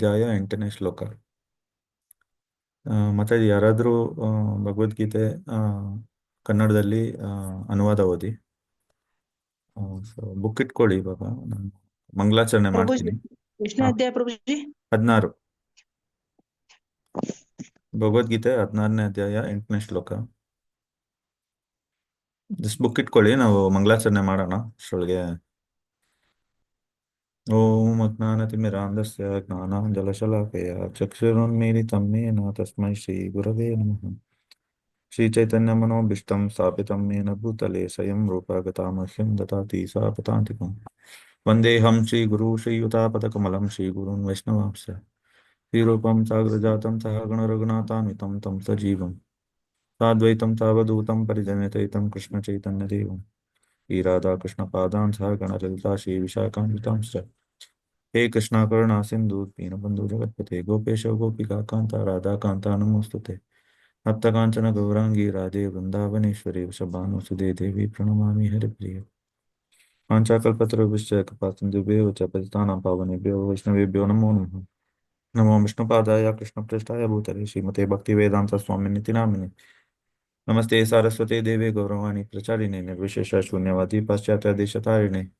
ಅಧ್ಯಾಯ ಎಂಟನೇ ಶ್ಲೋಕ. ಮತ್ತೆ ಯಾರಾದರೂ ಭಗವದ್ಗೀತೆ ಕನ್ನಡದಲ್ಲಿ ಅನುವಾದ ಓದಿ. ಸೊ ಬುಕ್ ಇಟ್ಕೊಳ್ಳಿ ಇವಾಗ. ನಾನು ಮಂಗಳಾಚರಣೆ ಮಾಡ್ತೀನಿ. ಹದಿನಾರು. ಭಗವದ್ಗೀತೆ ಹದಿನಾರನೇ ಅಧ್ಯಾಯ ಎಂಟನೇ ಶ್ಲೋಕ. ಜಸ್ಟ್ ಬುಕ್ ಇಟ್ಕೊಳ್ಳಿ ನಾವು ಮಂಗಳಾಚರಣೆ ಮಾಡೋಣ. ಅಷ್ಟರೊಳಗೆ ओम अज्ञानतिमिरान्धस्य ज्ञानाञ्जलशलाकया चक्षुरुन्मीलितं न तस्मै श्रीगुरवे नमः। श्रीचैतन्यमनोभीष्टं स्थापितं येन भूतले स्वयं रूपगता मह्यं ददाति सा पतान्तिकं वन्देऽहं श्रीगुरु, श्रीयुतापदकमलं, श्रीगुरुन् वैष्णवांश श्रीरूपं साग्रजातं सहगणरघुनाथान्वितं तं सजीवं साद्वैतं सावधूतं परिजनतैतं कृष्णचैतन्यदेवं श्रीराधाकृष्णपादां सह गणललिता श्रीविशाखान्वितांश्च। हे कृष्णाकरण आसिन दूत पीन बंधु जगतपते गोपेश गोपिका, कांता, राधा, कांता, नमोस्तुते। हप्तकांचन, गौरांगी, राधे, वृंदावनेश्वरी शबानुसुदे देवी, प्रणमामि, हरिप्रिय। वाञ्छाकल्पतरुभिश्च कपासन्दुभ्यो च पावनेभ्यो, वैष्णवेभ्यो, नमो नम। नमो विष्णुपादाय कृष्णप्रेष्ठाय भूतले, श्रीमते भक्तिवेदान्त स्वामिनिति नामिनि नमस्ते, सारस्वती, देवे, गौरवाणी, प्रचारिणे, निर्विशेष, शून्यवादी, पाश्चात्य, देशतारिणे।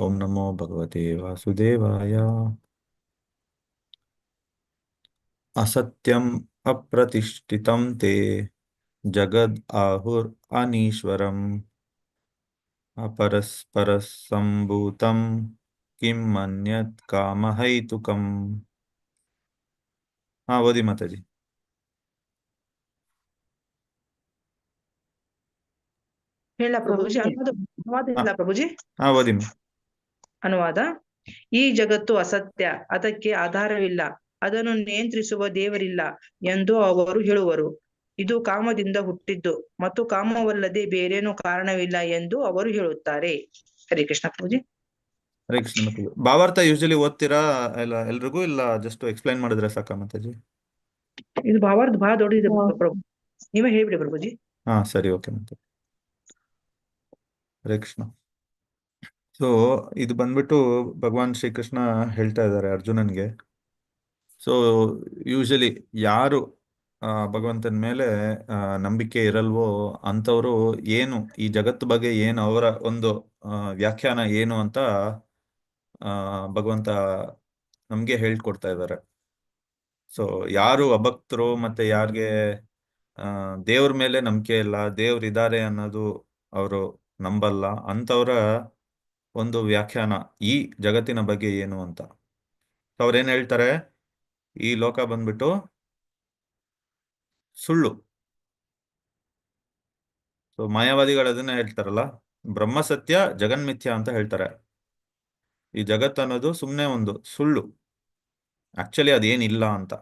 ओम नमो भगवते वासुदेवाय असत्यम् अप्रतिष्ठितं ते जगद् आहुर् अनीश्वरम् अपरस्परसम्भूतं किम् अन्यत् कामहैतुकम् ಹಾ ಓದಿ ಮಾತಾಜಿ ಹೇಳ ಪ್ರಭುಜಿ ಅನುವಾದ ಅನುವಾದ ಇಲ್ಲ ಪ್ರಭುಜಿ ಹಾ ಓದಿ ಮ. ಅನುವಾದ. ಈ ಜಗತ್ತು ಅಸತ್ಯ ಅದಕ್ಕೆ ಆಧಾರವಿಲ್ಲ ಅದನ್ನು ನಿಯಂತ್ರಿಸುವ ದೇವರಿಲ್ಲ ಎಂದು ಅವರು ಹೇಳುವರು. ಇದು ಕಾಮದಿಂದ ಹುಟ್ಟಿದ್ದು ಮತ್ತು ಕಾಮವಲ್ಲದೆ ಬೇರೇನೂ ಕಾರಣವಿಲ್ಲ ಎಂದು ಅವರು ಹೇಳುತ್ತಾರೆ. ಹರಿ ಕೃಷ್ಣ ಪೂಜೆ ಹರೇ ಕೃಷ್ಣ ಭಾವಾರ್ಥ ಯೂಶಲಿ ಓದ್ತೀರಾ? ಇಲ್ಲ ಎಲ್ರಿಗೂ ಇಲ್ಲ ಜಸ್ಟ್ ಎಕ್ಸ್ಪ್ಲೈನ್ ಮಾಡಿದ್ರೆ ಸಾಕ ಮಾತಾಜಿ? ಇದು ಭಾವಾರ್ಥ ಬಹಳ ದೊಡ್ಡದಿದೆ ಪ್ರಭು. ನೀವೇ ಹೇಳಿಬಿಡಿ ಪ್ರಭುಜಿ. ಹಾ ಸರಿ ಓಕೆ ಮಾತಾಜಿ ಹರೇ ಕೃಷ್ಣ. ಸೊ ಇದು ಬಂದ್ಬಿಟ್ಟು ಭಗವಾನ್ ಶ್ರೀಕೃಷ್ಣ ಹೇಳ್ತಾ ಇದ್ದಾರೆ ಅರ್ಜುನನ್ಗೆ. ಸೊ ಯೂಶಲಿ ಯಾರು ಭಗವಂತನ ಮೇಲೆ ನಂಬಿಕೆ ಇರಲ್ವೋ ಅಂಥವ್ರು ಏನು, ಈ ಜಗತ್ತು ಬಗ್ಗೆ ಏನು, ಅವರ ಒಂದು ವ್ಯಾಖ್ಯಾನ ಏನು ಅಂತ ಭಗವಂತ ನಮಗೆ ಹೇಳ್ಕೊಡ್ತಾ ಇದ್ದಾರೆ. ಸೊ ಯಾರು ಅಭಕ್ತರು ಮತ್ತೆ ಯಾರಿಗೆ ದೇವ್ರ ಮೇಲೆ ನಂಬಿಕೆ ಇಲ್ಲ, ದೇವ್ರಿದ್ದಾರೆ ಅನ್ನೋದು ಅವರು ನಂಬಲ್ಲ, ಅಂಥವ್ರ ಒಂದು ವ್ಯಾಖ್ಯಾನ ಈ ಜಗತ್ತಿನ ಬಗ್ಗೆ ಏನು ಅಂತ. ಅವ್ರೇನು ಹೇಳ್ತಾರೆ? ಈ ಲೋಕ ಬಂದ್ಬಿಟ್ಟು ಸುಳ್ಳು. ಸೊ ಮಾಯಾವಾದಿಗಳು ಅದನ್ನ ಹೇಳ್ತಾರಲ್ಲ? ಬ್ರಹ್ಮ ಸತ್ಯ ಜಗನ್ಮಿಥ್ಯ ಅಂತ ಹೇಳ್ತಾರೆ. ಈ ಜಗತ್ ಅನ್ನೋದು ಸುಮ್ಮನೆ ಒಂದು ಸುಳ್ಳು. ಆಕ್ಚುಲಿ ಅದೇನಿಲ್ಲ ಅಂತ.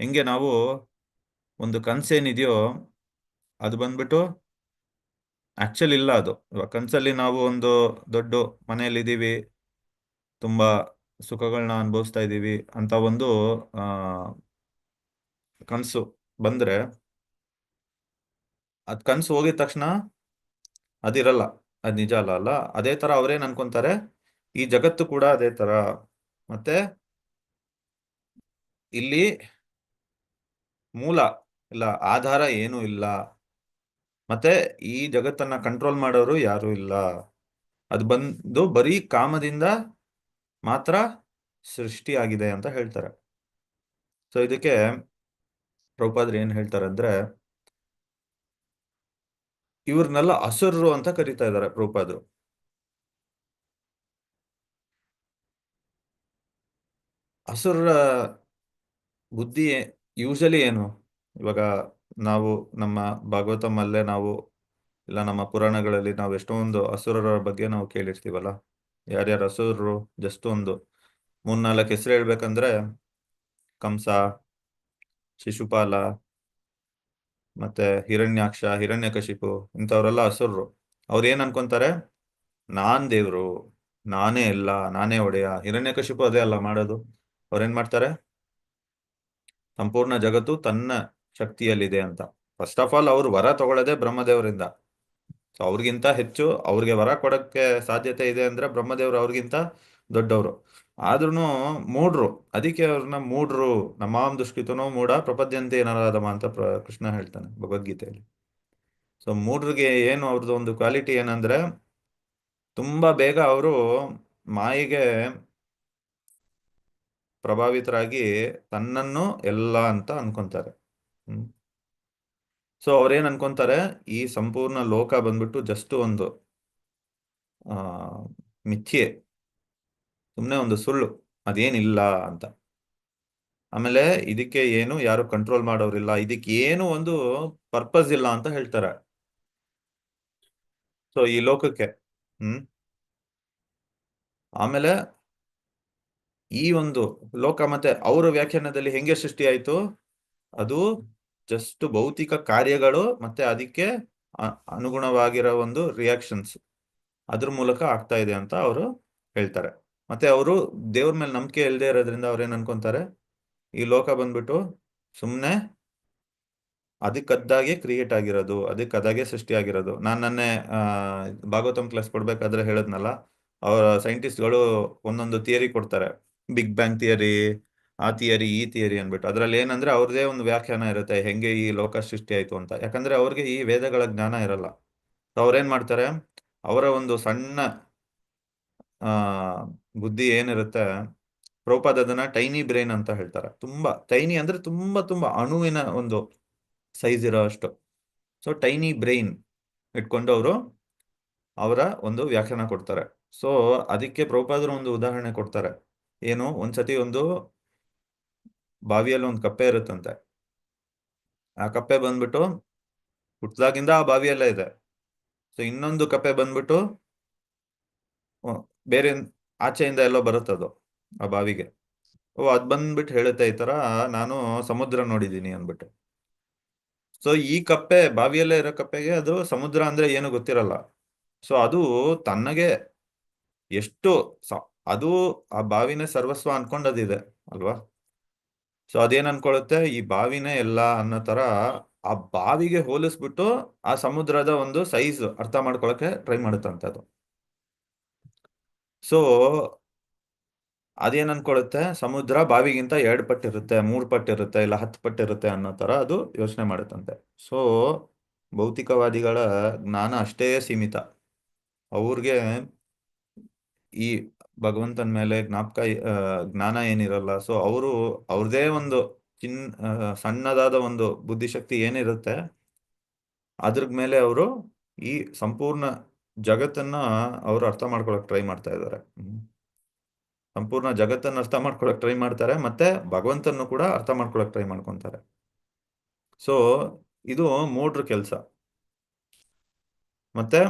ಹೆಂಗೆ ನಾವು ಒಂದು ಕನ್ಸೇನಿದೆಯೋ ಅದು ಬಂದ್ಬಿಟ್ಟು ಆಕ್ಚುಲಿ ಇಲ್ಲ ಅದು. ಇವಾಗ ಕನ್ಸಲ್ಲಿ ನಾವು ಒಂದು ದೊಡ್ಡ ಮನೆಯಲ್ಲಿದ್ದೀವಿ. ತುಂಬಾ ಸುಖಗಳನ್ನ ಅನುಭವಿಸ್ತಾ ಇದ್ದೀವಿ ಅಂತ ಒಂದು, ಆ, ಕನ್ಸು ಬಂದ್ರೆ ಅದ್ ಕನ್ಸು ಹೋಗಿದ ತಕ್ಷಣ ಅದಿರಲ್ಲ ಅದು ನಿಜ ಅಲ್ಲ ಅಲ್ಲ. ಅದೇ ತರ ಅವ್ರೇನ್ ಅನ್ಕೊಂತಾರೆ, ಈ ಜಗತ್ತು ಕೂಡ ಅದೇ ತರ. ಮತ್ತೆ ಇಲ್ಲಿ ಮೂಲ ಇಲ್ಲ, ಆಧಾರ ಏನೂ ಇಲ್ಲ. ಮತ್ತೆ ಈ ಜಗತ್ತನ್ನ ಕಂಟ್ರೋಲ್ ಮಾಡೋರು ಯಾರು ಇಲ್ಲ. ಅದು ಬಂದು ಬರೀ ಕಾಮದಿಂದ ಮಾತ್ರ ಸೃಷ್ಟಿಯಾಗಿದೆ ಅಂತ ಹೇಳ್ತಾರೆ. ಸೊ ಇದಕ್ಕೆ ಪ್ರಭುಪಾದ್ರು ಏನ್ ಹೇಳ್ತಾರೆ ಅಂದ್ರೆ, ಇವ್ರನ್ನೆಲ್ಲ ಅಸುರರು ಅಂತ ಕರೀತಾ ಇದ್ದಾರೆ ಪ್ರಭುಪಾದ್ರು. ಅಸುರರ ಬುದ್ಧಿ ಯೂಶಲಿ ಏನು? ಇವಾಗ ನಾವು ನಮ್ಮ ಭಾಗವತಮಲ್ಲೇ ನಾವು ಇಲ್ಲ ನಮ್ಮ ಪುರಾಣಗಳಲ್ಲಿ ನಾವು ಎಷ್ಟೊಂದು ಅಸುರರ ಬಗ್ಗೆ ನಾವು ಕೇಳಿರ್ತೀವಲ್ಲ? ಯಾರ್ಯಾರು ಅಸುರರು? ಜಸ್ಟ್ ಒಂದು. ಮೂರ್ನಾಲ್ಕು ಹೆಸರು ಹೇಳ್ಬೇಕಂದ್ರೆ ಕಂಸ, ಶಿಶುಪಾಲ, ಮತ್ತೆ ಹಿರಣ್ಯಾಕ್ಷ ಹಿರಣ್ಯಕಶಿಪು ಇಂಥವರೆಲ್ಲ ಅಸುರರು. ಅವ್ರು ಏನ್ ಅನ್ಕೊಂತಾರೆ? ನಾನ್ ದೇವ್ರು, ನಾನೇ ಇಲ್ಲ ನಾನೇ ಒಡೆಯ. ಹಿರಣ್ಯಕಶಿಪು ಅದೇ ಅಲ್ಲ ಮಾಡೋದು. ಅವ್ರೇನ್ ಮಾಡ್ತಾರೆ? ಸಂಪೂರ್ಣ ಜಗತ್ತು ತನ್ನ ಶಕ್ತಿಯಲ್ಲಿದೆ ಅಂತ. ಫಸ್ಟ್ ಆಫ್ ಆಲ್ ಅವ್ರು ವರ ತಗೊಳ್ಳೋದೇ ಬ್ರಹ್ಮದೇವರಿಂದ. ಸೊ ಅವ್ರಿಗಿಂತ ಹೆಚ್ಚು ಅವ್ರಿಗೆ ವರ ಕೊಡಕ್ಕೆ ಸಾಧ್ಯತೆ ಇದೆ ಅಂದ್ರೆ ಬ್ರಹ್ಮದೇವರು ಅವ್ರಿಗಿಂತ ದೊಡ್ಡವರು. ಆದ್ರೂ ಮೂಡ್ರು. ಅದಕ್ಕೆ ಅವ್ರನ್ನ ಮೂಡ್ರು. ನಮಾಂ ದುಷ್ಕೃತನೋ ಮೂಢ ಪ್ರಪದ್ಯಂತೆ ಏನಾರಾದಮ್ಮ ಅಂತ ಕೃಷ್ಣ ಹೇಳ್ತಾನೆ ಭಗವದ್ಗೀತೆಯಲ್ಲಿ. ಸೊ ಮೂಡ್ರಿಗೆ ಏನು ಅವ್ರದ್ದು ಒಂದು ಕ್ವಾಲಿಟಿ ಏನಂದ್ರೆ ತುಂಬಾ ಬೇಗ ಅವರು ಮಾಯಿಗೆ ಪ್ರಭಾವಿತರಾಗಿ ತನ್ನನ್ನು ಎಲ್ಲ ಅಂತ ಅನ್ಕೊಂತಾರೆ. ಸೊ ಅವ್ರೇನ್ ಅನ್ಕೊಂತಾರೆ, ಈ ಸಂಪೂರ್ಣ ಲೋಕ ಬಂದ್ಬಿಟ್ಟು ಜಸ್ಟ್ ಒಂದು, ಆ, ಮಿಥ್ಯೆ ಸುಮ್ಮನೆ ಒಂದು ಸುಳ್ಳು, ಅದೇನಿಲ್ಲ ಅಂತ. ಆಮೇಲೆ ಇದಕ್ಕೆ ಏನು, ಯಾರು ಕಂಟ್ರೋಲ್ ಮಾಡೋರಿಲ್ಲ, ಇದಕ್ಕೆ ಏನು ಒಂದು ಪರ್ಪಸ್ ಇಲ್ಲ ಅಂತ ಹೇಳ್ತಾರೆ. ಸೊ ಈ ಲೋಕಕ್ಕೆ, ಹ್ಮ್. ಆಮೇಲೆ ಈ ಒಂದು ಲೋಕ ಮತ್ತೆ ಅವರ ವ್ಯಾಖ್ಯಾನದಲ್ಲಿ ಹೆಂಗೆ ಸೃಷ್ಟಿ ಆಯ್ತು ಅದು ಜಸ್ಟ್ ಭೌತಿಕ ಕಾರ್ಯಗಳು ಮತ್ತೆ ಅದಕ್ಕೆ ಅನುಗುಣವಾಗಿರೋ ಒಂದು ರಿಯಾಕ್ಷನ್ಸ್ ಅದ್ರ ಮೂಲಕ ಆಗ್ತಾ ಇದೆ ಅಂತ ಅವರು ಹೇಳ್ತಾರೆ. ಮತ್ತೆ ಅವರು ದೇವ್ರ ಮೇಲೆ ನಂಬಿಕೆ ಇಲ್ಲದೆ ಇರೋದ್ರಿಂದ ಅವ್ರು ಏನ್ ಅನ್ಕೊಂತಾರೆ? ಈ ಲೋಕ ಬಂದ್ಬಿಟ್ಟು ಸುಮ್ಮನೆ ಅದಕ್ಕದ್ದಾಗೆ ಕ್ರಿಯೇಟ್ ಆಗಿರೋದು ಅದಕ್ಕದಾಗೆ ಸೃಷ್ಟಿ ಆಗಿರೋದು. ನಾನು ನನ್ನೆ ಭಾಗವತಂ ಕ್ಲಾಸ್ ಕೊಡ್ಬೇಕಾದ್ರೆ ಹೇಳದ್ನಲ್ಲ, ಅವರ ಸೈಂಟಿಸ್ಟ್ಗಳು ಒಂದೊಂದು ಥಿಯರಿ ಕೊಡ್ತಾರೆ. ಬಿಗ್ ಬ್ಯಾಂಗ್ ಥಿಯರಿ ಆ ಥಿಯರಿ, ಈ ಥಿಯರಿ ಅಂದ್ಬಿಟ್ಟು. ಅದ್ರಲ್ಲಿ ಏನಂದ್ರೆ ಅವ್ರದೇ ಒಂದು ವ್ಯಾಖ್ಯಾನ ಇರುತ್ತೆ, ಹೆಂಗೆ ಈ ಲೋಕ ಸೃಷ್ಟಿ ಆಯ್ತು ಅಂತ. ಯಾಕಂದ್ರೆ ಅವ್ರಿಗೆ ಈ ವೇದಗಳ ಜ್ಞಾನ ಇರಲ್ಲ. ಸೊ ಅವ್ರೇನ್ ಮಾಡ್ತಾರೆ? ಅವರ ಒಂದು ಸಣ್ಣ ಬುದ್ಧಿ ಏನಿರುತ್ತೆ? ಪ್ರೋಪಾದ ಟೈನಿ ಬ್ರೈನ್ ಅಂತ ಹೇಳ್ತಾರೆ. ತುಂಬಾ ಟೈನಿ ಅಂದ್ರೆ ತುಂಬಾ ತುಂಬಾ ಅಣುವಿನ ಒಂದು ಸೈಜ್ ಇರೋ ಅಷ್ಟು. ಸೊ ಟೈನಿ ಬ್ರೈನ್ ಇಟ್ಕೊಂಡು ಅವರು ಅವರ ಒಂದು ವ್ಯಾಖ್ಯಾನ ಕೊಡ್ತಾರೆ. ಸೊ ಅದಕ್ಕೆ ಪ್ರೌಪಾದರು ಒಂದು ಉದಾಹರಣೆ ಕೊಡ್ತಾರೆ. ಏನು? ಒಂದ್ಸತಿ ಒಂದು ಬಾವಿಯಲ್ಲಿ ಒಂದು ಕಪ್ಪೆ ಇರುತ್ತಂತೆ. ಆ ಕಪ್ಪೆ ಬಂದ್ಬಿಟ್ಟು ಹುಟ್ದಾಗಿಂದ ಆ ಬಾವಿಯಲ್ಲೇ ಇದೆ. ಸೊ ಇನ್ನೊಂದು ಕಪ್ಪೆ ಬಂದ್ಬಿಟ್ಟು ಬೇರೆ ಆಚೆಯಿಂದ ಎಲ್ಲೋ ಬರುತ್ತದು ಆ ಬಾವಿಗೆ. ಓ, ಅದ್ ಬಂದ್ಬಿಟ್ಟು ಹೇಳುತ್ತೆ ಈ ತರ, ನಾನು ಸಮುದ್ರ ನೋಡಿದೀನಿ ಅಂದ್ಬಿಟ್ಟು. ಸೊ ಈ ಕಪ್ಪೆ, ಬಾವಿಯಲ್ಲೇ ಇರೋ ಕಪ್ಪೆಗೆ ಅದು ಸಮುದ್ರ ಅಂದ್ರೆ ಏನು ಗೊತ್ತಿರಲ್ಲ. ಸೊ ಅದು ತನ್ನಗೆ ಎಷ್ಟು ಅದು ಆ ಬಾವಿನ ಸರ್ವಸ್ವ ಅನ್ಕೊಂಡದಿದೆ, ಅಲ್ವಾ? ಸೊ ಅದೇನ್ ಅನ್ಕೊಳ್ಳುತ್ತೆ? ಈ ಬಾವಿನೇ ಎಲ್ಲ ಅನ್ನೋ ತರ ಆ ಬಾವಿಗೆ ಹೋಲಿಸ್ಬಿಟ್ಟು ಆ ಸಮುದ್ರದ ಒಂದು ಸೈಜ್ ಅರ್ಥ ಮಾಡ್ಕೊಳಕ್ಕೆ ಟ್ರೈ ಮಾಡುತ್ತಂತೆ ಅದು ಸೊ ಅದೇನ್ ಅನ್ಕೊಳ್ಳುತ್ತೆ? ಸಮುದ್ರ ಬಾವಿಗಿಂತ ಎರಡು ಪಟ್ಟಿರುತ್ತೆ ಮೂರು ಪಟ್ಟಿರುತ್ತೆ ಇಲ್ಲ ಹತ್ತು ಪಟ್ಟಿರುತ್ತೆ ಅನ್ನೋ ತರ ಅದು ಯೋಚನೆ ಮಾಡುತ್ತಂತೆ ಸೊ ಭೌತಿಕವಾದಿಗಳ ಜ್ಞಾನ ಅಷ್ಟೇ ಸೀಮಿತ. ಅವ್ರಿಗೆ ಈ ಭಗವಂತನ ಮೇಲೆ ಜ್ಞಾಪಕ ಜ್ಞಾನ ಏನಿರಲ್ಲ. ಸೊ ಅವರು ಅವ್ರದೇ ಒಂದು ಚಿನ್ ಸಣ್ಣದಾದ ಒಂದು ಬುದ್ಧಿಶಕ್ತಿ ಏನಿರುತ್ತೆ, ಅದ್ರ ಮೇಲೆ ಅವರು ಈ ಸಂಪೂರ್ಣ ಜಗತ್ತನ್ನ ಅವರು ಅರ್ಥ ಮಾಡ್ಕೊಳಕ್ ಟ್ರೈ ಮಾಡ್ತಾ ಇದ್ದಾರೆ. ಸಂಪೂರ್ಣ ಜಗತ್ತನ್ನ ಅರ್ಥ ಮಾಡ್ಕೊಳಕ್ ಟ್ರೈ ಮಾಡ್ತಾರೆ, ಮತ್ತೆ ಭಗವಂತನ್ನು ಕೂಡ ಅರ್ಥ ಮಾಡ್ಕೊಳಕ್ ಟ್ರೈ ಮಾಡ್ಕೊಂತಾರೆ. ಸೊ ಇದು ಮೂಡ್ರ ಕೆಲಸ. ಮತ್ತೆ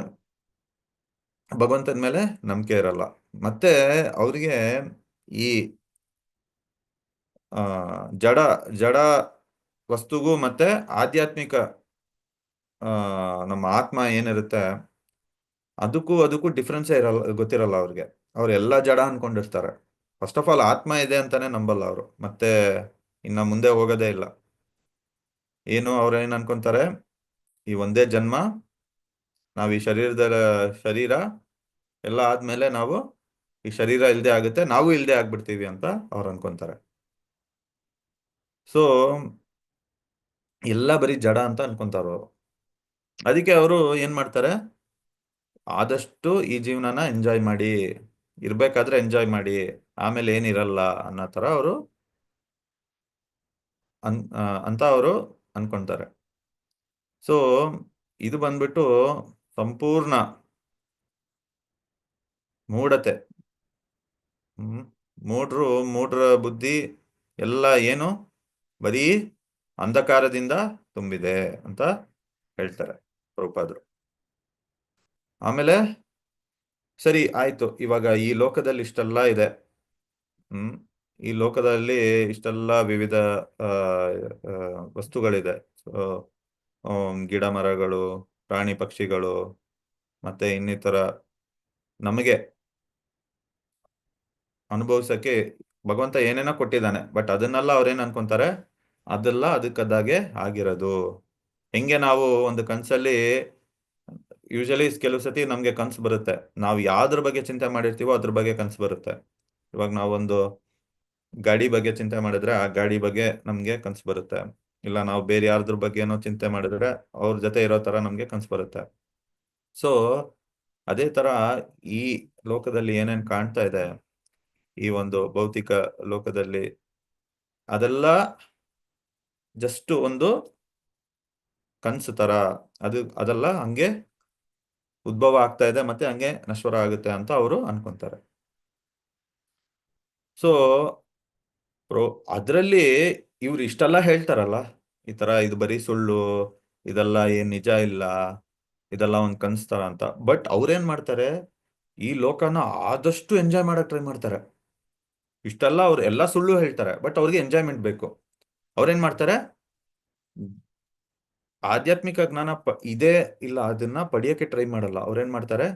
ಭಗವಂತನ ಮೇಲೆ ನಂಬಿಕೆ ಇರಲ್ಲ. ಮತ್ತೆ ಅವರಿಗೆ ಈ ಜಡ ಜಡ ವಸ್ತುಗೂ ಮತ್ತೆ ಆಧ್ಯಾತ್ಮಿಕ, ಆ, ನಮ್ಮ ಆತ್ಮ ಏನಿರುತ್ತೆ, ಅದಕ್ಕೂ ಅದಕ್ಕೂ ಡಿಫ್ರೆನ್ಸೇ ಇರಲ್ಲ, ಗೊತ್ತಿರಲ್ಲ ಅವ್ರಿಗೆ. ಅವ್ರೆಲ್ಲ ಜಡ ಅನ್ಕೊಂಡಿರ್ತಾರೆ. ಫಸ್ಟ್ ಆಫ್ ಆಲ್ ಆತ್ಮ ಇದೆ ಅಂತಾನೆ ನಂಬಲ್ಲ ಅವರು. ಮತ್ತೆ ಇನ್ನ ಮುಂದೆ ಹೋಗೋದೇ ಇಲ್ಲ. ಏನು ಅವ್ರು ಏನ್ ಅನ್ಕೊಂತಾರೆ, ಈ ಒಂದೇ ಜನ್ಮ, ನಾವ್ ಈ ಶರೀರದ, ಶರೀರ ಎಲ್ಲ ಆದ್ಮೇಲೆ ನಾವು ಈ ಶರೀರ ಇಲ್ದೆ ಆಗುತ್ತೆ, ನಾವು ಇಲ್ದೆ ಆಗ್ಬಿಡ್ತೀವಿ ಅಂತ ಅವ್ರು ಅನ್ಕೊಂತಾರೆ. ಸೊ ಎಲ್ಲ ಬರೀ ಜಡ ಅಂತ ಅನ್ಕೊಂತಾರ ಅವರು. ಅದಕ್ಕೆ ಅವರು ಏನ್ ಮಾಡ್ತಾರೆ? ಆದಷ್ಟು ಈ ಜೀವನನ ಎಂಜಾಯ್ ಮಾಡಿ, ಇರ್ಬೇಕಾದ್ರೆ ಎಂಜಾಯ್ ಮಾಡಿ, ಆಮೇಲೆ ಏನಿರಲ್ಲ ಅನ್ನೋ ತರ ಅವರು ಅನ್ ಅಂತ ಅವರು ಅನ್ಕೊಂತಾರೆ. ಸೊ ಇದು ಬಂದ್ಬಿಟ್ಟು ಸಂಪೂರ್ಣ ಮೂಢತೆ ಹ್ಮ್ ಮೂಢರು ಮೂಢರ ಬುದ್ಧಿ ಎಲ್ಲ ಏನು? ಬರೀ ಅಂಧಕಾರದಿಂದ ತುಂಬಿದೆ ಅಂತ ಹೇಳ್ತಾರೆ ಪ್ರಭುಪಾದರು. ಆಮೇಲೆ ಸರಿ, ಆಯ್ತು. ಇವಾಗ ಈ ಲೋಕದಲ್ಲಿ ಇಷ್ಟೆಲ್ಲ ಇದೆ. ಹ್ಮ್, ಈ ಲೋಕದಲ್ಲಿ ಇಷ್ಟೆಲ್ಲ ವಿವಿಧ ವಸ್ತುಗಳಿದೆ. ಗಿಡ ಮರಗಳು ಪ್ರಾಣಿ ಪಕ್ಷಿಗಳು, ಮತ್ತೆ ಇನ್ನಿತರ ನಮಗೆ ಅನುಭವಿಸಕ್ಕೆ ಭಗವಂತ ಏನೇನೋ ಕೊಟ್ಟಿದ್ದಾನೆ, ಬಟ್ ಅದನ್ನೆಲ್ಲ ಅವ್ರೇನ್ ಅನ್ಕೊಂತಾರೆ? ಅದೆಲ್ಲ ಅದಕ್ಕದಾಗೆ ಆಗಿರೋದು. ಹೆಂಗೆ ನಾವು ಒಂದು ಕನ್ಸಲ್ಲಿ, ಯೂಶಲಿ ಕೆಲವು ಸತಿ ನಮ್ಗೆ ಕನ್ಸು ಬರುತ್ತೆ. ನಾವು ಯಾವ್ದ್ರ ಬಗ್ಗೆ ಚಿಂತೆ ಮಾಡಿರ್ತೀವೋ ಅದ್ರ ಬಗ್ಗೆ ಕನ್ಸು ಬರುತ್ತೆ. ಇವಾಗ ನಾವೊಂದು ಗಾಡಿ ಬಗ್ಗೆ ಚಿಂತೆ ಮಾಡಿದ್ರೆ ಆ ಗಾಡಿ ಬಗ್ಗೆ ನಮ್ಗೆ ಕನ್ಸು ಬರುತ್ತೆ. ಇಲ್ಲ ನಾವು ಬೇರೆ ಯಾರ್ದ್ರ ಬಗ್ಗೆ ಏನೋ ಚಿಂತೆ ಮಾಡಿದ್ರೆ ಅವ್ರ ಜೊತೆ ಇರೋ ತರ ನಮ್ಗೆ ಕನ್ಸು ಬರುತ್ತೆ. ಸೊ ಅದೇ ತರ ಈ ಲೋಕದಲ್ಲಿ ಏನೇನ್ ಕಾಣ್ತಾ ಇದೆ ಈ ಒಂದು ಭೌತಿಕ ಲೋಕದಲ್ಲಿ ಅದೆಲ್ಲ ಜಸ್ಟ್ ಒಂದು ಕನ್ಸು ತರ. ಅದು, ಅದೆಲ್ಲ ಹಂಗೆ ಉದ್ಭವ ಆಗ್ತಾ ಇದೆ ಮತ್ತೆ ಹಂಗೆ ನಶ್ವರ ಆಗುತ್ತೆ ಅಂತ ಅವರು ಅನ್ಕೊಂತಾರೆ. ಸೊ ಪ್ರೋ ಅದರಲ್ಲಿ ಇವ್ರು ಇಷ್ಟೆಲ್ಲ ಹೇಳ್ತಾರಲ್ಲ, ಈ ತರ ಇದು ಬರೀ ಸುಳ್ಳು, ಇದೆಲ್ಲ ಏನ್ ನಿಜ ಇಲ್ಲ, ಇದೆಲ್ಲ ಒಂದ್ ಕನ್ಸ್ತಾರ ಅಂತ. ಬಟ್ ಅವ್ರೇನ್ ಮಾಡ್ತಾರೆ, ಈ ಲೋಕನ ಆದಷ್ಟು ಎಂಜಾಯ್ ಮಾಡಕ್ ಟ್ರೈ ಮಾಡ್ತಾರೆ. ಇಷ್ಟೆಲ್ಲ ಅವ್ರು ಎಲ್ಲ ಸುಳ್ಳು ಹೇಳ್ತಾರೆ ಬಟ್ ಅವ್ರಿಗೆ ಎಂಜಾಯ್ಮೆಂಟ್ ಬೇಕು. ಅವ್ರೇನ್ ಮಾಡ್ತಾರೆ? ಆಧ್ಯಾತ್ಮಿಕ ಜ್ಞಾನ ಪ ಇದೇ ಇಲ್ಲ ಅದನ್ನ ಪಡಿಯಕ್ಕೆ ಟ್ರೈ ಮಾಡಲ್ಲ. ಅವ್ರೇನ್ ಮಾಡ್ತಾರೆ?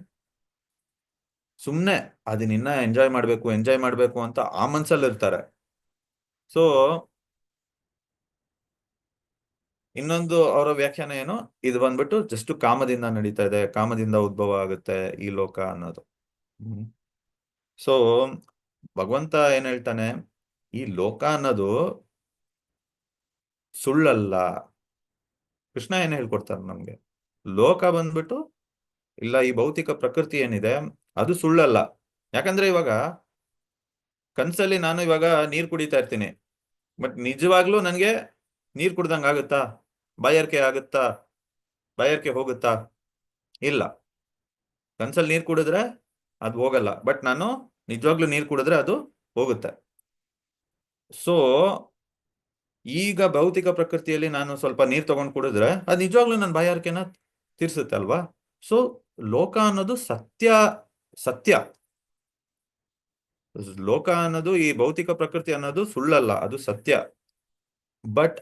ಸುಮ್ನೆ ಅದನ್ನ ಇನ್ನ ಎಂಜಾಯ್ ಮಾಡ್ಬೇಕು ಎಂಜಾಯ್ ಮಾಡ್ಬೇಕು ಅಂತ ಆ ಮನ್ಸಲ್ಲಿ ಇರ್ತಾರೆ ಸೊ ಇನ್ನೊಂದು ಅವರ ವ್ಯಾಖ್ಯಾನ ಏನು? ಇದು ಬಂದ್ಬಿಟ್ಟು ಜಸ್ಟ್ ಕಾಮದಿಂದ ನಡೀತಾ ಇದೆ ಕಾಮದಿಂದ ಉದ್ಭವ ಆಗುತ್ತೆ ಈ ಲೋಕ ಅನ್ನೋದು. ಸೊ ಭಗವಂತ ಏನ್ ಹೇಳ್ತಾನೆ? ಈ ಲೋಕ ಅನ್ನೋದು ಸುಳ್ಳಲ್ಲ. ಕೃಷ್ಣ ಏನ್ ಹೇಳ್ಕೊಡ್ತಾರೆ ನಮ್ಗೆ? ಲೋಕ ಬಂದ್ಬಿಟ್ಟು, ಇಲ್ಲ ಈ ಭೌತಿಕ ಪ್ರಕೃತಿ ಏನಿದೆ, ಅದು ಸುಳ್ಳಲ್ಲ. ಯಾಕಂದ್ರೆ ಇವಾಗ ಕನ್ಸಲ್ಲಿ ನಾನು ಇವಾಗ ನೀರ್ ಕುಡಿತಾ ಇರ್ತೀನಿ. ಬಟ್ ನಿಜವಾಗ್ಲೂ ನನ್ಗೆ ನೀರ್ ಕುಡ್ದಂಗ ಆಗುತ್ತಾ? ಬಾಯರ್ಕೆ ಆಗುತ್ತಾ? ಬಾಯರ್ಕೆ ಹೋಗುತ್ತಾ? ಇಲ್ಲ. ಕನ್ಸಲ್ಲಿ ನೀರ್ ಕುಡಿದ್ರೆ ಅದು ಹೋಗಲ್ಲ. ಬಟ್ ನಾನು ನಿಜವಾಗ್ಲೂ ನೀರು ಕುಡಿದ್ರೆ ಅದು ಹೋಗುತ್ತೆ. ಸೊ ಈಗ ಭೌತಿಕ ಪ್ರಕೃತಿಯಲ್ಲಿ ನಾನು ಸ್ವಲ್ಪ ನೀರು ತಗೊಂಡ್ ಕುಡಿದ್ರೆ ಅದು ನಿಜವಾಗ್ಲೂ ನನ್ನ ಬಾಯಾರಿಕೆನ ತೀರ್ಸುತ್ತೆ ಅಲ್ವಾ ಸೊ ಲೋಕ ಅನ್ನೋದು ಸತ್ಯ ಸತ್ಯ. ಲೋಕ ಅನ್ನೋದು ಈ ಭೌತಿಕ ಪ್ರಕೃತಿ ಅನ್ನೋದು ಸುಳ್ಳಲ್ಲ, ಅದು ಸತ್ಯ. ಬಟ್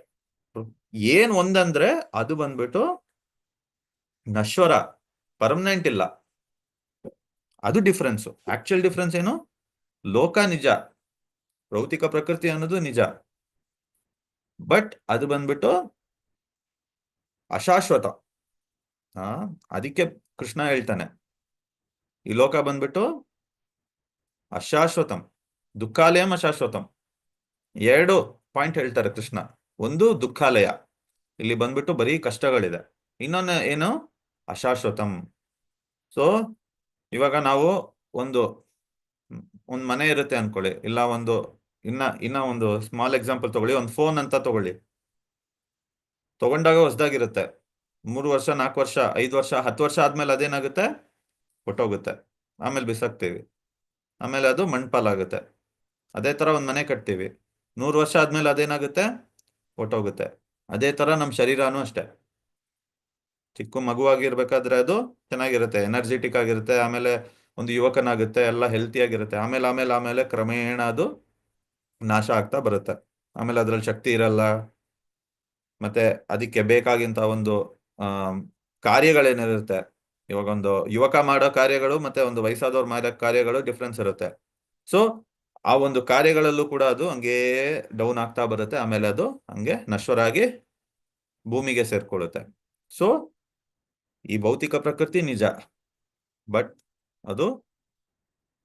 ಏನ್ ಒಂದಂದ್ರೆ ಅದು ಬಂದ್ಬಿಟ್ಟು ನಶ್ವರ ಪರ್ಮನೆಂಟ್ ಇಲ್ಲ. ಅದು ಡಿಫ್ರೆನ್ಸ್ ಆಕ್ಚುಯಲ್ ಡಿಫ್ರೆನ್ಸ್ ಏನು? ಲೋಕ ನಿಜ. ಭೌತಿಕ ಪ್ರಕೃತಿ ಅನ್ನೋದು ನಿಜ. ಬಟ್ ಅದು ಬಂದ್ಬಿಟ್ಟು ಅಶಾಶ್ವತ. ಆ ಅದಕ್ಕೆ ಕೃಷ್ಣ ಹೇಳ್ತಾನೆ. ಈ ಲೋಕ ಬಂದ್ಬಿಟ್ಟು ಅಶಾಶ್ವತಂ. ದುಃಖಾಲಯಂ ಅಶಾಶ್ವತಂ. ಎರಡು ಪಾಯಿಂಟ್ ಹೇಳ್ತಾರೆ ಕೃಷ್ಣ. ಒಂದು ದುಃಖಾಲಯ. ಇಲ್ಲಿ ಬಂದ್ಬಿಟ್ಟು ಬರೀ ಕಷ್ಟಗಳಿದೆ. ಇನ್ನೊಂದು ಏನು? ಅಶಾಶ್ವತಂ. ಸೊ ಇವಾಗ ನಾವು ಒಂದು ಒಂದು ಮನೆ ಇರುತ್ತೆ ಅನ್ಕೊಳ್ಳಿ. ಇಲ್ಲ ಒಂದು, ಇನ್ನ ಇನ್ನ ಒಂದು ಸ್ಮಾಲ್ ಎಕ್ಸಾಂಪಲ್ ತಗೊಳ್ಳಿ. ಒಂದು ಫೋನ್ ಅಂತ ತಗೊಳ್ಳಿ. ತಗೊಂಡಾಗ ಹೊಸದಾಗಿರುತ್ತೆ. ಮೂರು ವರ್ಷ, ನಾಲ್ಕು ವರ್ಷ, ಐದು ವರ್ಷ, ಹತ್ತು ವರ್ಷ ಆದ್ಮೇಲೆ ಅದೇನಾಗುತ್ತೆ? ಹೊಟ್ಟೋಗುತ್ತೆ. ಆಮೇಲೆ ಬಿಸಾಕ್ತೀವಿ. ಆಮೇಲೆ ಅದು ಮಣ್ಪಾಲಾಗುತ್ತೆ. ಅದೇ ತರ ಒಂದು ಮನೆ ಕಟ್ತೀವಿ. ನೂರು ವರ್ಷ ಆದ್ಮೇಲೆ ಅದೇನಾಗುತ್ತೆ? ಹೊಟ್ಟೋಗುತ್ತೆ. ಅದೇ ತರ ನಮ್ಮ ಶರೀರನೂ ಅಷ್ಟೇ. ಚಿಕ್ಕ ಮಗುವಾಗಿರ್ಬೇಕಾದ್ರೆ ಅದು ಚೆನ್ನಾಗಿರುತ್ತೆ ಎನರ್ಜೆಟಿಕ್ ಆಗಿರುತ್ತೆ, ಆಮೇಲೆ ಒಂದು ಯುವಕನಾಗುತ್ತೆ, ಎಲ್ಲ ಹೆಲ್ತಿ ಆಗಿರುತ್ತೆ. ಆಮೇಲೆ ಆಮೇಲೆ ಆಮೇಲೆ ಕ್ರಮೇಣ ಅದು ನಾಶ ಆಗ್ತಾ ಬರುತ್ತೆ. ಆಮೇಲೆ ಅದ್ರಲ್ಲಿ ಶಕ್ತಿ ಇರಲ್ಲ. ಮತ್ತೆ ಅದಕ್ಕೆ ಬೇಕಾಗಿಂತ ಒಂದು, ಆ, ಕಾರ್ಯಗಳೇನಿರುತ್ತೆ. ಇವಾಗ ಒಂದು ಯುವಕ ಮಾಡೋ ಕಾರ್ಯಗಳು ಮತ್ತೆ ಒಂದು ವಯಸ್ಸಾದವ್ರು ಮಾಡೋ ಕಾರ್ಯಗಳು ಡಿಫ್ರೆನ್ಸ್ ಇರುತ್ತೆ. ಸೊ ಆ ಒಂದು ಕಾರ್ಯಗಳಲ್ಲೂ ಕೂಡ ಅದು ಹಂಗೇ ಡೌನ್ ಆಗ್ತಾ ಬರುತ್ತೆ. ಆಮೇಲೆ ಅದು ಹಂಗೆ ನಶ್ವರಾಗಿ ಭೂಮಿಗೆ ಸೇರ್ಕೊಳ್ಳುತ್ತೆ. ಸೊ ಈ ಭೌತಿಕ ಪ್ರಕೃತಿ ನಿಜ ಬಟ್ ಅದು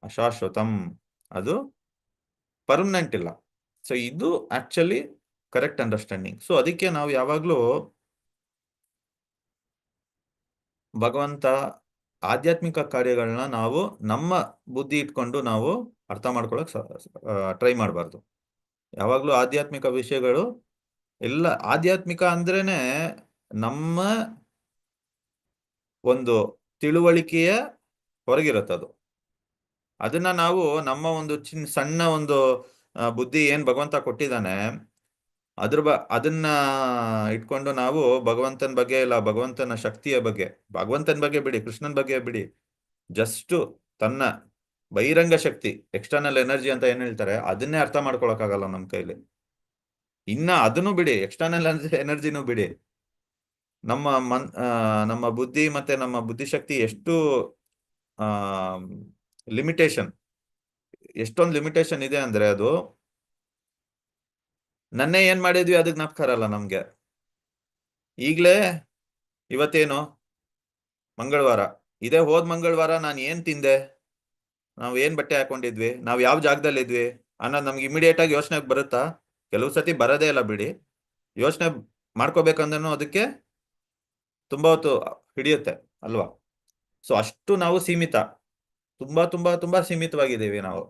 ಅಶಾಶ್ವತಂ, ಅದು ಪರ್ಮನೆಂಟ್ ಇಲ್ಲ. ಸೊ ಇದು ಆಕ್ಚುಲಿ ಕರೆಕ್ಟ್ ಅಂಡರ್ಸ್ಟ್ಯಾಂಡಿಂಗ್ ಸೊ ಅದಕ್ಕೆ ನಾವು ಯಾವಾಗ್ಲೂ ಭಗವಂತ ಆಧ್ಯಾತ್ಮಿಕ ಕಾರ್ಯಗಳನ್ನ ನಾವು ನಮ್ಮ ಬುದ್ಧಿ ಇಟ್ಕೊಂಡು ನಾವು ಅರ್ಥ ಮಾಡ್ಕೊಳಕ್ ಟ್ರೈ ಮಾಡಬಾರ್ದು. ಯಾವಾಗ್ಲೂ ಆಧ್ಯಾತ್ಮಿಕ ವಿಷಯಗಳು ಎಲ್ಲ ಆಧ್ಯಾತ್ಮಿಕ ಅಂದ್ರೇನೆ ನಮ್ಮ ಒಂದು ತಿಳುವಳಿಕೆಯ ಹೊರಗಿರುತ್ತೆ ಅದು. ಅದನ್ನ ನಾವು ನಮ್ಮ ಒಂದು ಚಿನ್, ಸಣ್ಣ ಒಂದು ಬುದ್ಧಿ ಏನ್ ಭಗವಂತ ಕೊಟ್ಟಿದ್ದಾನೆ, ಅದ್ರ ಬ, ಅದನ್ನ ಇಟ್ಕೊಂಡು ನಾವು ಭಗವಂತನ ಬಗ್ಗೆ ಇಲ್ಲ ಭಗವಂತನ ಶಕ್ತಿಯ ಬಗ್ಗೆ, ಭಗವಂತನ ಬಗ್ಗೆ ಬಿಡಿ, ಕೃಷ್ಣನ ಬಗ್ಗೆ ಬಿಡಿ, ಜಸ್ಟ್ ತನ್ನ ಬಹಿರಂಗ ಶಕ್ತಿ ಎಕ್ಸ್ಟರ್ನಲ್ ಎನರ್ಜಿ ಅಂತ ಏನ್ ಹೇಳ್ತಾರೆ, ಅದನ್ನೇ ಅರ್ಥ ಮಾಡ್ಕೊಳಕಾಗಲ್ಲ ನಮ್ಮ ಕೈಲಿ. ಇನ್ನ ಅದನ್ನು ಬಿಡಿ ಎಕ್ಸ್ಟರ್ನಲ್ ಎನರ್ಜಿನೂ ಬಿಡಿ. ನಮ್ಮ ಮನ್ ನಮ್ಮ ಬುದ್ಧಿ ಮತ್ತೆ ನಮ್ಮ ಬುದ್ಧಿಶಕ್ತಿ ಎಷ್ಟು, ಆ ಲಿಮಿಟೇಷನ್ ಎಷ್ಟೊಂದು ಲಿಮಿಟೇಷನ್ ಇದೆ ಅಂದ್ರೆ ಅದು, ನನ್ನೇ ಏನ್ ಮಾಡಿದ್ವಿ ಅದಕ್ಕೆ ನಾಪ್ಕಾರಲ್ಲ ನಮ್ಗೆ. ಈಗ್ಲೇ ಇವತ್ತೇನು? ಮಂಗಳವಾರ. ಇದೇ ಹೋದ್ ಮಂಗಳವಾರ ನಾನು ಏನ್ ತಿಂದೆ? ನಾವು ಏನ್ ಬಟ್ಟೆ ಹಾಕೊಂಡಿದ್ವಿ? ನಾವು ಯಾವ ಜಾಗದಲ್ಲಿ ಇದ್ವಿ? ಅನ್ನೋದು ನಮ್ಗೆ ಇಮಿಡಿಯೇಟ್ ಆಗಿ ಯೋಚನೆ ಬರುತ್ತಾ? ಕೆಲವು ಸತಿ ಬರೋದೇ ಇಲ್ಲ ಬಿಡಿ. ಯೋಚನೆ ಮಾಡ್ಕೋಬೇಕಂದ್ರೂ ಅದಕ್ಕೆ ತುಂಬಾ ಹೊತ್ತು ಹಿಡಿಯುತ್ತೆ, ಅಲ್ವಾ? ಸೊ ಅಷ್ಟು ನಾವು ಸೀಮಿತ. ತುಂಬಾ ತುಂಬಾ ತುಂಬಾ ಸೀಮಿತವಾಗಿದ್ದೀವಿ ನಾವು.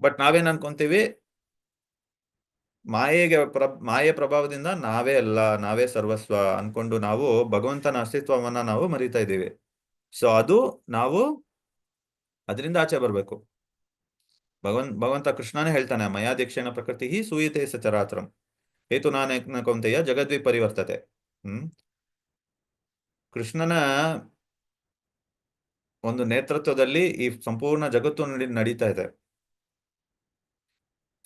ಬಟ್ ನಾವೇನ್ ಅನ್ಕೊಂತೀವಿ? ಮಾಯೆಗೆ ಪ್ರ, ಮಾಯೆ ಪ್ರಭಾವದಿಂದ ನಾವೇ ಅಲ್ಲ, ನಾವೇ ಸರ್ವಸ್ವ ಅನ್ಕೊಂಡು ನಾವು ಭಗವಂತನ ಅಸ್ತಿತ್ವವನ್ನ ನಾವು ಮರಿತಾ ಇದ್ದೀವಿ. ಸೊ ಅದು ನಾವು ಅದರಿಂದ ಆಚೆ ಬರ್ಬೇಕು. ಭಗವನ್, ಭಗವಂತ ಕೃಷ್ಣನೇ ಹೇಳ್ತಾನೆ ಮಯಾಧ್ಯಕ್ಷೇಣ ಪ್ರಕೃತಿ ಸೂಯಿತೆ ಸಚರಾತ್ರಂ ಹೇತು ನಾನೇ ಕೌಂತೆಯ ಜಗದ್ವಿ ಪರಿವರ್ತತೆ ಹ್ಮ್? ಕೃಷ್ಣನ ಒಂದು ನೇತೃತ್ವದಲ್ಲಿ ಈ ಸಂಪೂರ್ಣ ಜಗತ್ತು ನಡಿ, ನಡೀತಾ ಇದೆ.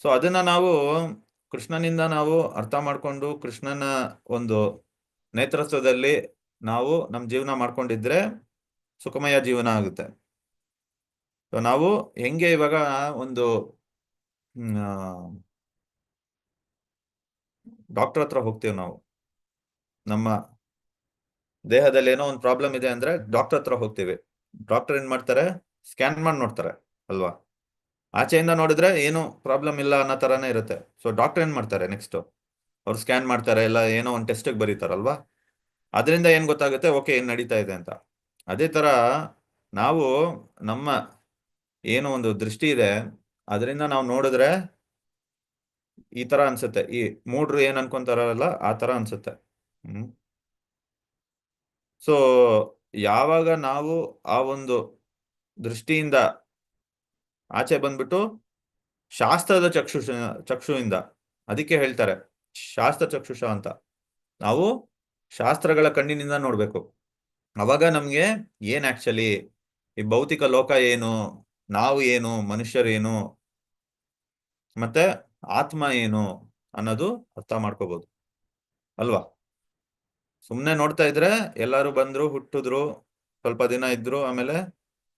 ಸೊ ಅದನ್ನ ನಾವು ಕೃಷ್ಣನಿಂದ ನಾವು ಅರ್ಥ ಮಾಡ್ಕೊಂಡು ಕೃಷ್ಣನ ಒಂದು ನೇತೃತ್ವದಲ್ಲಿ ನಾವು ನಮ್ಮ ಜೀವನ ಮಾಡ್ಕೊಂಡಿದ್ರೆ ಸುಖಮಯ ಜೀವನ ಆಗುತ್ತೆ. ಸೊ ನಾವು ಹೆಂಗೆ ಇವಾಗ ಒಂದು ಡಾಕ್ಟರ್ ಹತ್ರ ಹೋಗ್ತೀವಿ ನಾವು. ನಮ್ಮ ದೇಹದಲ್ಲಿ ಏನೋ ಒಂದು ಪ್ರಾಬ್ಲಮ್ ಇದೆ ಅಂದ್ರೆ ಡಾಕ್ಟರ್ ಹತ್ರ ಹೋಗ್ತೀವಿ. ಡಾಕ್ಟರ್ ಏನ್ ಮಾಡ್ತಾರೆ? ಸ್ಕ್ಯಾನ್ ಮಾಡಿ ನೋಡ್ತಾರೆ, ಅಲ್ವಾ? ಆಚೆಯಿಂದ ನೋಡಿದ್ರೆ ಏನು ಪ್ರಾಬ್ಲಮ್ ಇಲ್ಲ ಅನ್ನೋ ತರಾನೇ ಇರುತ್ತೆ. ಸೊ ಡಾಕ್ಟರ್ ಏನ್ ಮಾಡ್ತಾರೆ ನೆಕ್ಸ್ಟ್ ಅವ್ರು ಸ್ಕ್ಯಾನ್ ಮಾಡ್ತಾರೆ, ಇಲ್ಲ ಏನೋ ಒಂದು ಟೆಸ್ಟಿಗೆ ಬರೀತಾರಲ್ವಾ ಅದರಿಂದ ಏನ್ ಗೊತ್ತಾಗುತ್ತೆ? ಓಕೆ ಏನ್ ನಡೀತಾ ಇದೆ ಅಂತ. ಅದೇ ತರ ನಾವು ನಮ್ಮ ಏನು ಒಂದು ದೃಷ್ಟಿ ಇದೆ, ಅದರಿಂದ ನಾವು ನೋಡಿದ್ರೆ ಈ ತರ ಅನ್ಸುತ್ತೆ. ಈ ಮೂಡ್ರು ಏನ್ ಅನ್ಕೊಂತಾರಲ್ಲ, ಆ ತರ ಅನ್ಸುತ್ತೆ. ಹ್ಮ್. ಸೊ ಯಾವಾಗ ನಾವು ಆ ಒಂದು ದೃಷ್ಟಿಯಿಂದ ಆಚೆ ಬಂದ್ಬಿಟ್ಟು ಶಾಸ್ತ್ರದ ಚಕ್ಷುಷ, ಚಕ್ಷುವಿಂದ ಅದಕ್ಕೆ ಹೇಳ್ತಾರೆ, ಶಾಸ್ತ್ರ ಚಕ್ಷುಷ ಅಂತ. ನಾವು ಶಾಸ್ತ್ರಗಳ ಕಣ್ಣಿನಿಂದ ನೋಡ್ಬೇಕು. ಅವಾಗ ನಮ್ಗೆ ಏನ್ ಆಕ್ಚುಲಿ ಈ ಭೌತಿಕ ಲೋಕ ಏನು, ನಾವು ಏನು ಮನುಷ್ಯರೇನು ಮತ್ತೆ ಆತ್ಮ ಏನು ಅನ್ನೋದು ಅರ್ಥ ಮಾಡ್ಕೋಬಹುದು ಅಲ್ವಾ? ಸುಮ್ನೆ ನೋಡ್ತಾ ಇದ್ರೆ ಎಲ್ಲಾರು ಬಂದ್ರು, ಹುಟ್ಟಿದ್ರು, ಸ್ವಲ್ಪ ದಿನ ಇದ್ರು, ಆಮೇಲೆ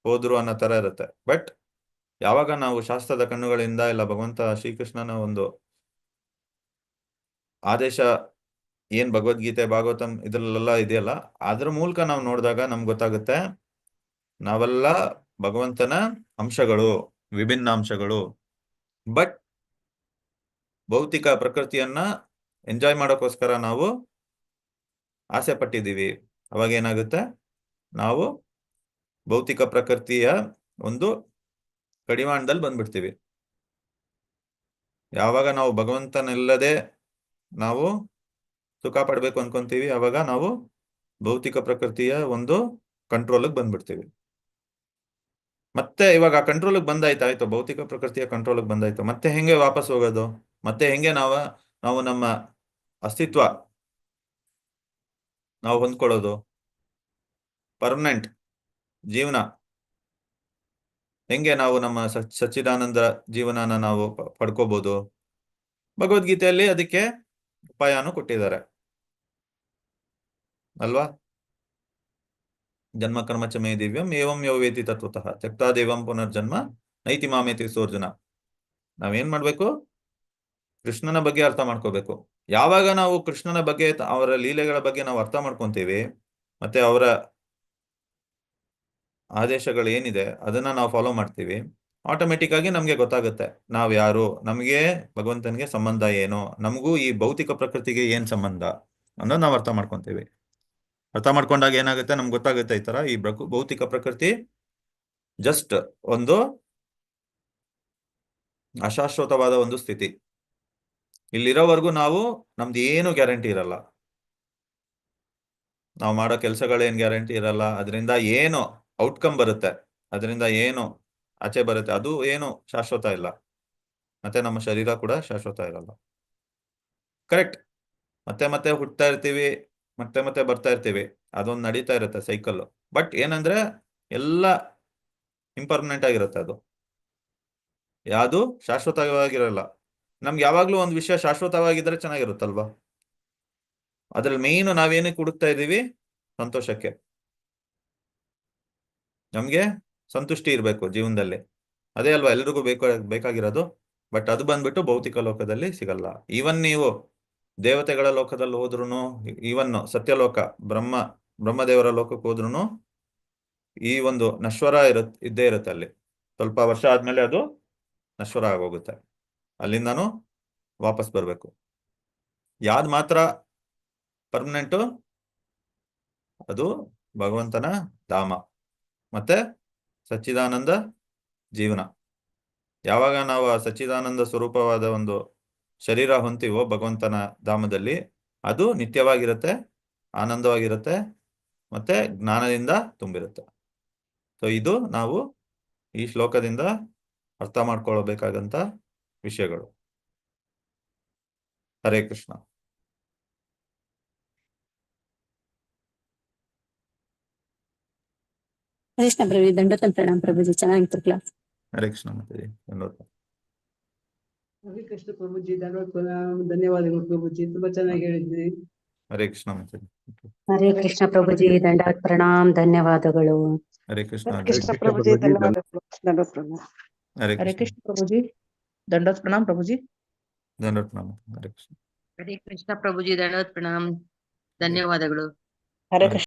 ಹೋದ್ರು ಅನ್ನೋ ತರ ಇರುತ್ತೆ. ಬಟ್ ಯಾವಾಗ ನಾವು ಶಾಸ್ತ್ರದ ಕಣ್ಣುಗಳಿಂದ ಇಲ್ಲ ಭಗವಂತ ಶ್ರೀಕೃಷ್ಣನ ಒಂದು ಆದೇಶ ಏನ್ ಭಗವದ್ಗೀತೆ, ಭಾಗವತಂ ಇದ್ರಲ್ಲೆಲ್ಲ ಇದೆಯಲ್ಲ, ಅದ್ರ ಮೂಲಕ ನಾವು ನೋಡಿದಾಗ ನಮ್ಗೆ ಗೊತ್ತಾಗುತ್ತೆ ನಾವೆಲ್ಲ ಭಗವಂತನ ಅಂಶಗಳು ವಿಭಿನ್ನ ಅಂಶಗಳು ಬಟ್ ಭೌತಿಕ ಪ್ರಕೃತಿಯನ್ನ ಎಂಜಾಯ್ ಮಾಡೋಕ್ಕೋಸ್ಕರ ನಾವು ಆಸೆ ಪಟ್ಟಿದ್ದೀವಿ ಅವಾಗ ಏನಾಗುತ್ತೆ? ನಾವು ಭೌತಿಕ ಪ್ರಕೃತಿಯ ಒಂದು ಕಡಿವಾಣದಲ್ಲಿ ಬಂದ್ಬಿಡ್ತೀವಿ. ಯಾವಾಗ ನಾವು ಭಗವಂತನಿಲ್ಲದೆ ನಾವು ಸುಖ ಪಡ್ಬೇಕು ಅನ್ಕೊಂತೀವಿ, ಅವಾಗ ನಾವು ಭೌತಿಕ ಪ್ರಕೃತಿಯ ಒಂದು ಕಂಟ್ರೋಲ್ಗೆ ಬಂದ್ಬಿಡ್ತೀವಿ. ಮತ್ತೆ ಇವಾಗ ಆ ಕಂಟ್ರೋಲ್ಗೆ ಬಂದಾಯ್ತು? ಆಯ್ತು, ಭೌತಿಕ ಪ್ರಕೃತಿಯ ಕಂಟ್ರೋಲ್ಗೆ ಬಂದಾಯ್ತು. ಮತ್ತೆ ಹೆಂಗೆ ವಾಪಸ್ ಹೋಗೋದು? ಮತ್ತೆ ಹೆಂಗೆ ನಾವು ನಾವು ನಮ್ಮ ಅಸ್ತಿತ್ವ ನಾವು ಹೊಂದ್ಕೊಳ್ಳೋದು ಪರ್ಮನೆಂಟ್ ಜೀವನ. ಹೆಂಗೆ ನಾವು ನಮ್ಮ ಸಚ್- ಸಚ್ಚಿದಾನಂದ ಜೀವನನ ನಾವು ಪಡ್ಕೋಬಹುದು ಭಗವದ್ಗೀತೆಯಲ್ಲಿ ಅದಕ್ಕೆ ಉಪಾಯನೂ ಕೊಟ್ಟಿದ್ದಾರೆ. ಅಲ್ವಾ? ಜನ್ಮ ಕರ್ಮ ಚಮಯ ದಿವ್ಯಂ ಏವಂ ಯೋವೇತಿ ತತ್ವತಃ. ತಕ್ತಾ ದೇವಂ ಪುನರ್ಜನ್ಮ ನೈತಿ ಮಾಮೇತಿ ಸೋರ್ಜುನ. ನಾವೇನ್ ಮಾಡ್ಬೇಕು? ಕೃಷ್ಣನ ಬಗ್ಗೆ ಅರ್ಥ ಮಾಡ್ಕೋಬೇಕು. ಯಾವಾಗ ನಾವು ಕೃಷ್ಣನ ಬಗ್ಗೆ, ಅವರ ಲೀಲೆಗಳ ಬಗ್ಗೆ ನಾವು ಅರ್ಥ ಮಾಡ್ಕೊಂತೀವಿ, ಮತ್ತೆ ಅವರ ಆದೇಶಗಳು ಏನಿದೆ, ಅದನ್ನ ನಾವು ಫಾಲೋ ಮಾಡ್ತೀವಿ. ಆಟೋಮೆಟಿಕ್ ಆಗಿ ನಮ್ಗೆ ಗೊತ್ತಾಗುತ್ತೆ, ನಾವ್ ಯಾರು, ನಮ್ಗೆ ಭಗವಂತನಿಗೆ ಸಂಬಂಧ ಏನು, ನಮಗೂ ಈ ಭೌತಿಕ ಪ್ರಕೃತಿಗೆ ಏನ್ ಸಂಬಂಧ ಅನ್ನೋದು ನಾವು ಅರ್ಥ ಮಾಡ್ಕೊಂತೀವಿ. ಅರ್ಥ ಮಾಡ್ಕೊಂಡಾಗ ಏನಾಗುತ್ತೆ, ನಮ್ಗೆ ಗೊತ್ತಾಗುತ್ತೆ ಈ ತರ, ಈ ಭೌತಿಕ ಪ್ರಕೃತಿ ಜಸ್ಟ್ ಒಂದು ಅಶಾಶ್ವತವಾದ ಒಂದು ಸ್ಥಿತಿ. ಇಲ್ಲಿರೋವರೆಗೂ ನಾವು ನಮ್ದು ಏನು ಗ್ಯಾರಂಟಿ ಇರಲ್ಲ. ನಾವು ಮಾಡೋ ಕೆಲಸಗಳೇನ್ ಗ್ಯಾರಂಟಿ ಇರಲ್ಲ. ಅದರಿಂದ ಏನು ಔಟ್ಕಮ್ ಬರುತ್ತೆ. ಅದರಿಂದ ಏನು ಆಚೆ ಬರುತ್ತೆ. ಅದು ಏನು ಶಾಶ್ವತ ಇಲ್ಲ. ಮತ್ತೆ ನಮ್ಮ ಶರೀರ ಕೂಡ ಶಾಶ್ವತ ಇರಲ್ಲ. ಕರೆಕ್ಟ್ ಮತ್ತೆ ಮತ್ತೆ ಹುಟ್ತಾ ಇರ್ತೀವಿ, ಮತ್ತೆ ಮತ್ತೆ ಬರ್ತಾ ಇರ್ತೀವಿ. ಅದೊಂದು ನಡೀತಾ ಇರುತ್ತೆ ಸೈಕಲ್ ಬಟ್ ಏನಂದ್ರೆ ಎಲ್ಲ ಇಂಪರ್ಮನೆಂಟ್ ಆಗಿರುತ್ತೆ ಅದು. ಯಾವುದು ಶಾಶ್ವತವಾಗಿರಲ್ಲ. ನಮ್ಗೆ ಯಾವಾಗ್ಲೂ ಒಂದು ವಿಷಯ ಶಾಶ್ವತವಾಗಿದ್ರೆ ಚೆನ್ನಾಗಿರುತ್ತಲ್ವಾ? ಅದ್ರಲ್ಲಿ ಮೇನ್ ನಾವೇನಕ್ಕೆ ಹುಡುಕ್ತಾ ಇದ್ದೀವಿ? ಸಂತೋಷಕ್ಕೆ. ನಮ್ಗೆ ಸಂತುಷ್ಟಿ ಇರಬೇಕು ಜೀವನದಲ್ಲಿ. ಅದೇ ಅಲ್ವಾ, ಎಲ್ರಿಗೂ ಬೇಕು, ಬೇಕಾಗಿರೋದು. ಬಟ್ ಅದು ಬಂದ್ಬಿಟ್ಟು ಭೌತಿಕ ಲೋಕದಲ್ಲಿ ಸಿಗಲ್ಲ. ಈವನ್ ನೀವು ದೇವತೆಗಳ ಲೋಕದಲ್ಲಿ ಹೋದ್ರು ಈವನ್ ಸತ್ಯಲೋಕ, ಬ್ರಹ್ಮ, ಬ್ರಹ್ಮದೇವರ ಲೋಕಕ್ಕೆ ಹೋದ್ರು ಈ ಒಂದು ನಶ್ವರ ಇರುತ್ತೆ ಇದ್ದೇ ಇರುತ್ತೆ ಅಲ್ಲಿ. ಸ್ವಲ್ಪ ವರ್ಷ ಆದ್ಮೇಲೆ ಅದು ನಶ್ವರ ಆಗೋಗುತ್ತೆ. ಅಲ್ಲಿಂದಾನು ವಾಪಸ್ ಬರಬೇಕು. ಯಾವ್ದು ಮಾತ್ರ ಪರ್ಮನೆಂಟು ಅದು ಭಗವಂತನ ಧಾಮ. ಮತ್ತೆ ಸಚ್ಚಿದಾನಂದ ಜೀವನ. ಯಾವಾಗ ನಾವು ಆ ಸಚ್ಚಿದಾನಂದ ಸ್ವರೂಪವಾದ ಒಂದು ಶರೀರ ಹೊಂತೀವೋ ಭಗವಂತನ ಧಾಮದಲ್ಲಿ, ಅದು ನಿತ್ಯವಾಗಿರುತ್ತೆ, ಆನಂದವಾಗಿರುತ್ತೆ, ಮತ್ತೆ ಜ್ಞಾನದಿಂದ ತುಂಬಿರುತ್ತೆ. ಸೊ ಇದು ನಾವು ಈ ಶ್ಲೋಕದಿಂದ ಅರ್ಥ ಮಾಡ್ಕೊಳ್ಬೇಕಾಗಂತ ವಿಷಯಗಳು. ಹರೇ ಕೃಷ್ಣ. ಕೃಷ್ಣ ಪ್ರಭು ದಂಡೋತ್ತಮ ಪ್ರಣಾಮ ಪ್ರಭುಜಿ ಚೆನ್ನಾಗಿತ್ತು ಕ್ಲಾಸ್ ಹರೇ ಕೃಷ್ಣ ಮಾತಾಜಿ ಧನ್ಯವಾದ ಹರೇ ಕೃಷ್ಣ ಪ್ರಭುಜಿ ಧನ್ಯವಾದ ಧನ್ಯವಾದಗಳು ಪ್ರಭುಜಿ ತುಂಬಾ ಚೆನ್ನಾಗಿ ಹೇಳಿದ್ರಿ. ಹರೇ ಕೃಷ್ಣ ಮಾತಾಜಿ ಹರೇ ಕೃಷ್ಣ ಪ್ರಭುಜಿ ದಂಡೋತ್ ಪ್ರಣಾಮ್ ಧನ್ಯವಾದಗಳು. ಹರೇ ಕೃಷ್ಣ ಕೃಷ್ಣ ಪ್ರಭುಜಿ ಧನ್ಯವಾದಗಳು. ಹರೇ ಕೃಷ್ಣ. ಹರೇ ಹರೇ ಕೃಷ್ಣ ಕೃಷ್ಣ ಪ್ರಭುಜಿ ದಂಡೋತ್ ಪ್ರಣಾಮ್ ಪ್ರಭುಜಿ ಧನ್ಯವಾದ ಹರೇ ಕೃಷ್ಣ ಹರೇ ಕೃಷ್ಣ ಪ್ರಭುಜಿ ದಂಡವತ್ ಪ್ರಣಾಮ್ ಧನ್ಯವಾದಗಳು ಹರೇ ಕೃಷ್ಣ